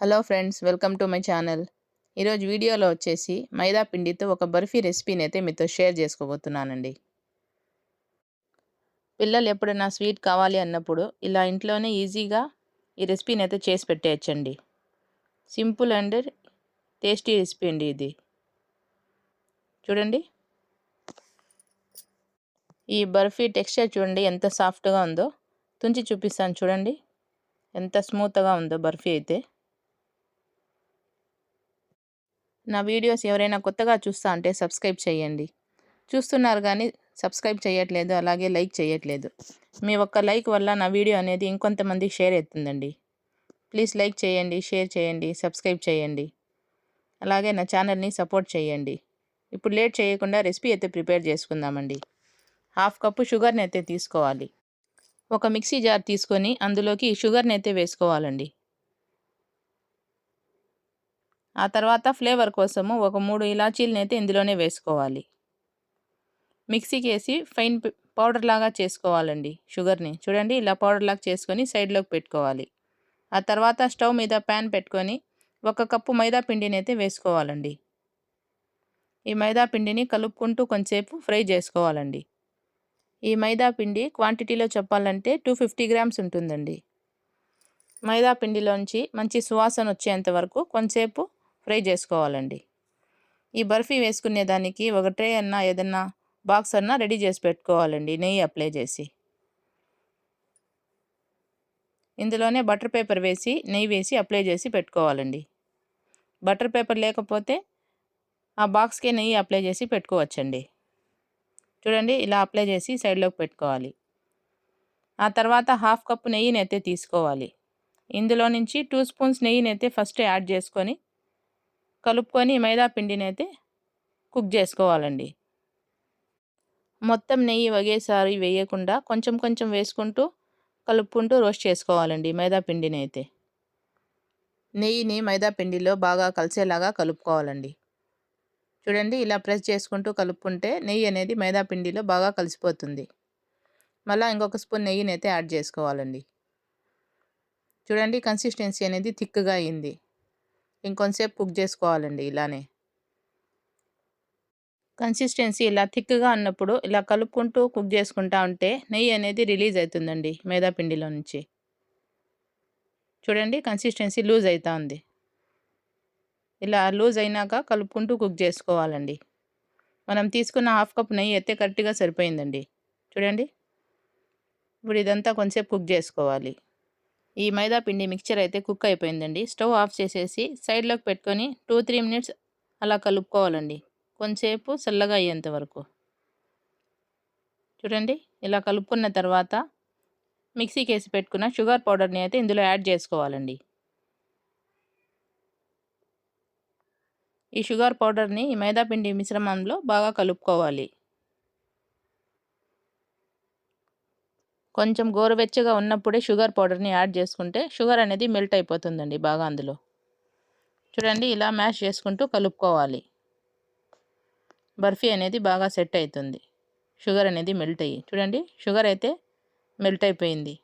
Hello friends welcome to my channel. ఈరోజు వీడియోలో వచ్చేసి మైదా పిండితో ఒక బర్ఫీ రెసిపీని అయితే మీతో షేర్ చేసుకోబోతున్నానండి. పిల్లలు ఎప్పుడైనా స్వీట్ కావాలి అన్నప్పుడు ఇలా ఇంట్లోనే ఈజీగా ఈ రెసిపీని అయితే చేసి పెట్టేయచ్చండి. సింపుల్ అండ్ టేస్టీ రెసిపీ అండి ఇది. చూడండి. ఈ బర్ఫీ టెక్స్చర్ చూడండి ఎంత సాఫ్ట్గా ఉందో. తుంచి చూపిస్తాను చూడండి. ఎంత స్మూత్గా ఉందో బర్ఫీ అయితే. నా వీడియోస్ ఎవరైనా కొత్తగా చూస్తా అంటే సబ్స్క్రైబ్ చేయండి. చూస్తున్నారు కానీ సబ్స్క్రైబ్ చేయట్లేదు అలాగే లైక్ చేయట్లేదు. మీ ఒక్క లైక్ వల్ల నా వీడియో అనేది ఇంకొంతమంది షేర్ అవుతుందండి. ప్లీజ్ లైక్ చేయండి షేర్ చేయండి సబ్స్క్రైబ్ చేయండి. అలాగే నా ఛానల్ని సపోర్ట్ చేయండి. ఇప్పుడు లేట్ చేయకుండా రెసిపీ అయితే ప్రిపేర్ చేసుకుందామండి. హాఫ్ కప్పు షుగర్ని అయితే తీసుకోవాలి. ఒక మిక్సీ జార్ తీసుకొని అందులోకి షుగర్ని అయితే వేసుకోవాలండి. ఆ తర్వాత ఫ్లేవర్ కోసము ఒక మూడు ఇలాచీలను అయితే ఇందులోనే వేసుకోవాలి. మిక్సీకి వేసి ఫైన్ పౌడర్ లాగా చేసుకోవాలండి షుగర్ని. చూడండి ఇలా పౌడర్ లాగా చేసుకొని సైడ్లోకి పెట్టుకోవాలి. ఆ తర్వాత స్టవ్ మీద ప్యాన్ పెట్టుకొని ఒక కప్పు మైదా పిండిని అయితే వేసుకోవాలండి. ఈ మైదా పిండిని కలుపుకుంటూ కొంచెంసేపు ఫ్రై చేసుకోవాలండి. ఈ మైదా పిండి క్వాంటిటీలో చెప్పాలంటే టూ ఫిఫ్టీ గ్రామ్స్ ఉంటుందండి. మైదా పిండిలోంచి మంచి సువాసన వచ్చేంత వరకు కొంచెంసేపు ఫ్రై చేసుకోవాలండి. ఈ బర్ఫీ వేసుకునే దానికి ఒక ట్రే అన్నా ఏదన్నా బాక్స్ అన్నా రెడీ చేసి పెట్టుకోవాలండి. నెయ్యి అప్లై చేసి. ఇందులోనే బటర్ పేపర్ వేసి నెయ్యి వేసి అప్లై చేసి పెట్టుకోవాలండి. బటర్ పేపర్ లేకపోతే ఆ బాక్స్కే నెయ్యి అప్లై చేసి పెట్టుకోవచ్చండి. చూడండి ఇలా అప్లై చేసి సైడ్లోకి పెట్టుకోవాలి. ఆ తర్వాత హాఫ్ కప్ నెయ్యిని అయితే తీసుకోవాలి. ఇందులో నుంచి టూ స్పూన్స్ నెయ్యిని అయితే ఫస్ట్ యాడ్ చేసుకొని కలుపుకొని మైదా పిండిని అయితే కుక్ చేసుకోవాలండి. మొత్తం నెయ్యి ఒకేసారి వేయకుండా కొంచెం కొంచెం వేసుకుంటూ కలుపుకుంటూ రోస్ట్ చేసుకోవాలండి మైదా పిండిని అయితే నెయ్యిని మైదా పిండిలో బాగా కలిసేలాగా కలుపుకోవాలండి. చూడండి ఇలా ప్రెస్ చేసుకుంటూ కలుపుకుంటే నెయ్యి అనేది మైదా పిండిలో బాగా కలిసిపోతుంది. మళ్ళీ ఇంకొక స్పూన్ నెయ్యిని అయితే యాడ్ చేసుకోవాలండి. చూడండి కన్సిస్టెన్సీ అనేది థిక్గా అయింది. ఇంకొంతసేపు కుక్ చేసుకోవాలండి ఇలానే. కన్సిస్టెన్సీ ఇలా థిక్గా ఉన్నప్పుడు ఇలా కలుపుకుంటూ కుక్ చేసుకుంటా ఉంటే నెయ్యి అనేది రిలీజ్ అవుతుందండి మేదాపిండిలో నుంచి. చూడండి కన్సిస్టెన్సీ లూజ్ అవుతా ఉంది. ఇలా లూజ్ అయినాక కలుపుకుంటూ కుక్ చేసుకోవాలండి. మనం తీసుకున్న హాఫ్ కప్ నెయ్యి అయితే కరెక్ట్గా సరిపోయిందండి. చూడండి. ఇప్పుడు ఇదంతా కొంచెంసేపు కుక్ చేసుకోవాలి. ఈ మైదా పిండి మిక్చర్ అయితే కుక్ అయిపోయిందండి. స్టవ్ ఆఫ్ చేసేసి సైడ్లోకి పెట్టుకొని టూ త్రీ మినిట్స్ అలా కలుపుకోవాలండి. కొంచెంసేపు చల్లగా అయ్యేంత వరకు. చూడండి ఇలా కలుపుకున్న తర్వాత మిక్సీకి వేసి పెట్టుకున్న షుగర్ పౌడర్ని అయితే ఇందులో యాడ్ చేసుకోవాలండి. ఈ షుగర్ పౌడర్ని ఈ మైదా పిండి మిశ్రమంలో బాగా కలుపుకోవాలి. కొంచెం గోరువెచ్చగా ఉన్నప్పుడే షుగర్ పౌడర్ని యాడ్ చేసుకుంటే షుగర్ అనేది మెల్ట్ అయిపోతుందండి బాగా అందులో. చూడండి ఇలా మ్యాష్ చేసుకుంటూ కలుపుకోవాలి. బర్ఫీ అనేది బాగా సెట్ అవుతుంది షుగర్ అనేది మెల్ట్ అయ్యి. చూడండి షుగర్ అయితే మెల్ట్ అయిపోయింది.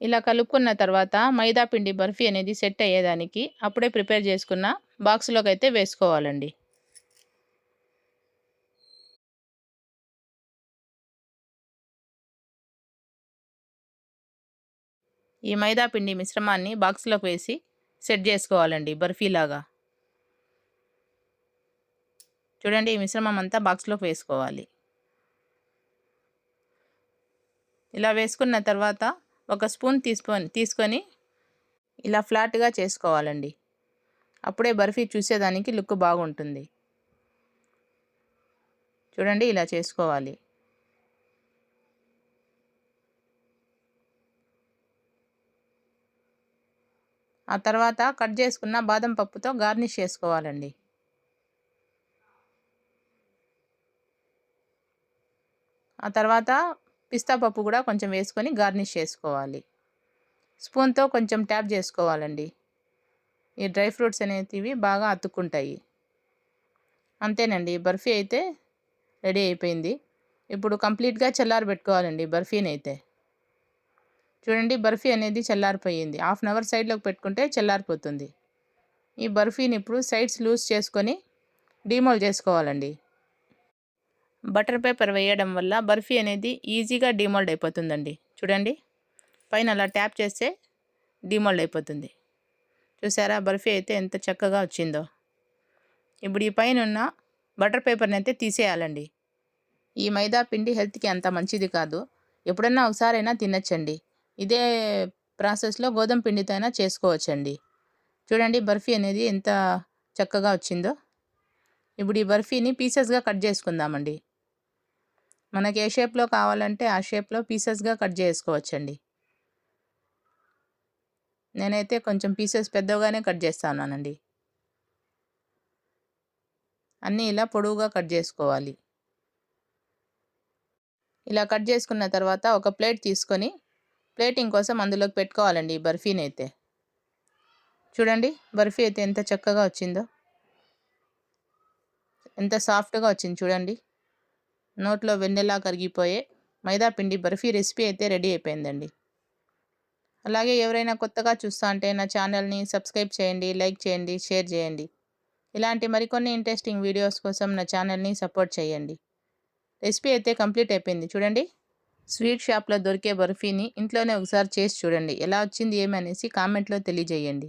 ఇలా కలుపుకున్న తర్వాత మైదా పిండి బర్ఫీ అనేది సెట్ అయ్యేదానికి అప్పుడే ప్రిపేర్ చేసుకున్న బాక్స్లోకి అయితే వేసుకోవాలండి. ఈ మైదా పిండి మిశ్రమాన్ని బాక్స్లోకి వేసి సెట్ చేసుకోవాలండి బర్ఫీలాగా. చూడండి ఈ మిశ్రమం అంతా బాక్స్లోకి వేసుకోవాలి. ఇలా వేసుకున్న తర్వాత ఒక స్పూన్ తీసుకొని తీసుకొని ఇలా ఫ్లాట్గా చేసుకోవాలండి. అప్పుడే బర్ఫీ చూసేదానికి లుక్ బాగుంటుంది. చూడండి ఇలా చేసుకోవాలి. ఆ తర్వాత కట్ చేసుకున్న బాదం పప్పుతో గార్నిష్ చేసుకోవాలండి. ఆ తర్వాత పిస్తా పప్పు కూడా కొంచెం వేసుకొని గార్నిష్ చేసుకోవాలి. స్పూన్తో కొంచెం ట్యాప్ చేసుకోవాలండి. ఈ డ్రై ఫ్రూట్స్ అనేటివి బాగా అతుక్కుంటాయి. అంతేనండి బర్ఫీ అయితే రెడీ అయిపోయింది. ఇప్పుడు కంప్లీట్గా చల్లారబెట్టుకోవాలండి బర్ఫీని అయితే చూడండి బర్ఫీ అనేది చల్లారిపోయింది. హాఫ్ అన్ అవర్ సైడ్లోకి పెట్టుకుంటే చల్లారిపోతుంది. ఈ బర్ఫీని ఇప్పుడు సైడ్స్ లూజ్ చేసుకొని డీమోల్ చేసుకోవాలండి. బటర్ పేపర్ వేయడం వల్ల బర్ఫీ అనేది ఈజీగా డీమోల్డ్ అయిపోతుందండి. చూడండి. పైన అలా ట్యాప్ చేస్తే డీమోల్డ్ అయిపోతుంది. చూసారా? బర్ఫీ అయితే ఎంత చక్కగా వచ్చిందో. ఇప్పుడు ఈ పైన ఉన్న బటర్ పేపర్ని అయితే తీసేయాలండి. ఈ మైదా పిండి హెల్త్కి అంత మంచిది కాదు. ఎప్పుడన్నా ఒకసారైనా తినచ్చండి. ఇదే ప్రాసెస్లో గోధుమ పిండితో అయినా చేసుకోవచ్చండి. చూడండి బర్ఫీ అనేది ఎంత చక్కగా వచ్చిందో. ఇప్పుడు ఈ బర్ఫీని పీసెస్గా కట్ చేసుకుందామండి. మనకి ఏ షేప్లో కావాలంటే ఆ షేప్లో పీసెస్గా కట్ చేసుకోవచ్చండి. నేనైతే కొంచెం పీసెస్ పెద్దగానే కట్ చేస్తానండి అన్నీ ఇలా పొడవుగా కట్ చేసుకోవాలి. ఇలా కట్ చేసుకున్న తర్వాత ఒక ప్లేట్ తీసుకొని ప్లేటింగ్ కోసం అందులోకి పెట్టుకోవాలండి ఈ బర్ఫీని అయితే. చూడండి బర్ఫీ అయితే ఎంత చక్కగా వచ్చిందో. ఎంత సాఫ్ట్గా వచ్చింది చూడండి. నోట్లో వెన్నెలా కరిగిపోయే మైదాపిండి బర్ఫీ రెసిపీ అయితే రెడీ అయిపోయిందండి. అలాగే ఎవరైనా కొత్తగా చూస్తా అంటే నా ఛానల్ని సబ్స్క్రైబ్ చేయండి లైక్ చేయండి షేర్ చేయండి. ఇలాంటి మరికొన్ని ఇంట్రెస్టింగ్ వీడియోస్ కోసం నా ఛానల్ని సపోర్ట్ చేయండి. రెసిపీ అయితే కంప్లీట్ అయిపోయింది చూడండి. స్వీట్ షాప్లో దొరికే బర్ఫీని ఇంట్లోనే ఒకసారి చేసి చూడండి. ఎలా వచ్చింది ఏమనేసి కామెంట్లో తెలియజేయండి.